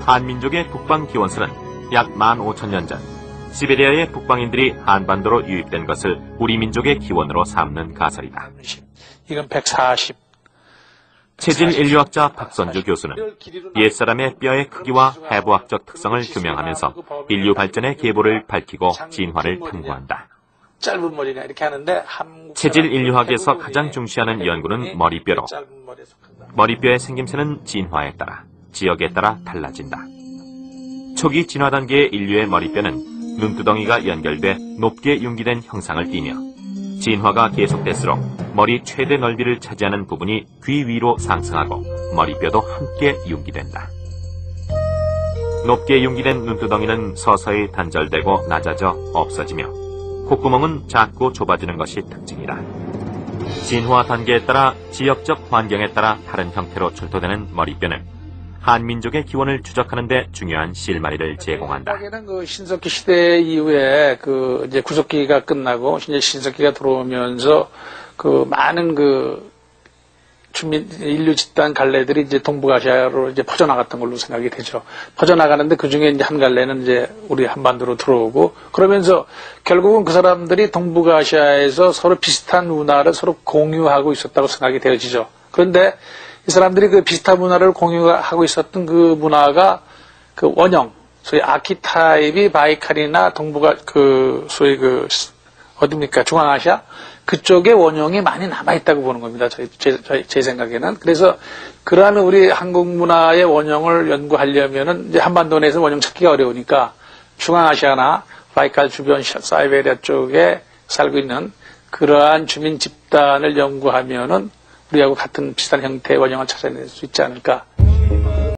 한민족의 북방 기원설은 약 15,000년 전 시베리아의 북방인들이 한반도로 유입된 것을 우리 민족의 기원으로 삼는 가설이다. 이건 140. 체질 인류학자 박선주 교수는 옛사람의 뼈의 크기와 해부학적 특성을 규명하면서 인류 발전의 계보를 밝히고 진화를 탐구한다. 짧은 머리냐 이렇게 하는데 체질 인류학에서 가장 중시하는 연구는 머리뼈로. 머리뼈의 생김새는 진화에 따라 지역에 따라 달라진다. 초기 진화 단계의 인류의 머리뼈는 눈두덩이가 연결돼 높게 융기된 형상을 띠며 진화가 계속될수록 머리 최대 넓이를 차지하는 부분이 귀 위로 상승하고 머리뼈도 함께 융기된다. 높게 융기된 눈두덩이는 서서히 단절되고 낮아져 없어지며 콧구멍은 작고 좁아지는 것이 특징이다. 진화 단계에 따라 지역적 환경에 따라 다른 형태로 출토되는 머리뼈는 한민족의 기원을 추적하는 데 중요한 실마리를 제공한다. 그 신석기 시대 이후에 그 이제 구석기가 끝나고 이제 신석기가 들어오면서 그 많은 그 주민 인류 집단 갈래들이 이제 동북아시아로 이제 퍼져나갔던 걸로 생각이 되죠. 퍼져나가는데 그 중에 이제 한 갈래는 이제 우리 한반도로 들어오고 그러면서 결국은 그 사람들이 동북아시아에서 서로 비슷한 문화를 서로 공유하고 있었다고 생각이 되어지죠. 그런데 이 사람들이 그 비슷한 문화를 공유하고 있었던 그 문화가 그 원형, 소위 아키타입이 바이칼이나 동북아 그 소위 그 어딥니까? 중앙아시아? 그쪽에 원형이 많이 남아 있다고 보는 겁니다. 저희, 제, 저희- 제 생각에는. 그래서 그러한 우리 한국 문화의 원형을 연구하려면은 이제 한반도 내에서 원형 찾기가 어려우니까 중앙아시아나 바이칼 주변 시- 사이베리아 쪽에 살고 있는 그러한 주민 집단을 연구하면은 우리하고 같은 비슷한 형태의 원형을 찾아낼 수 있지 않을까.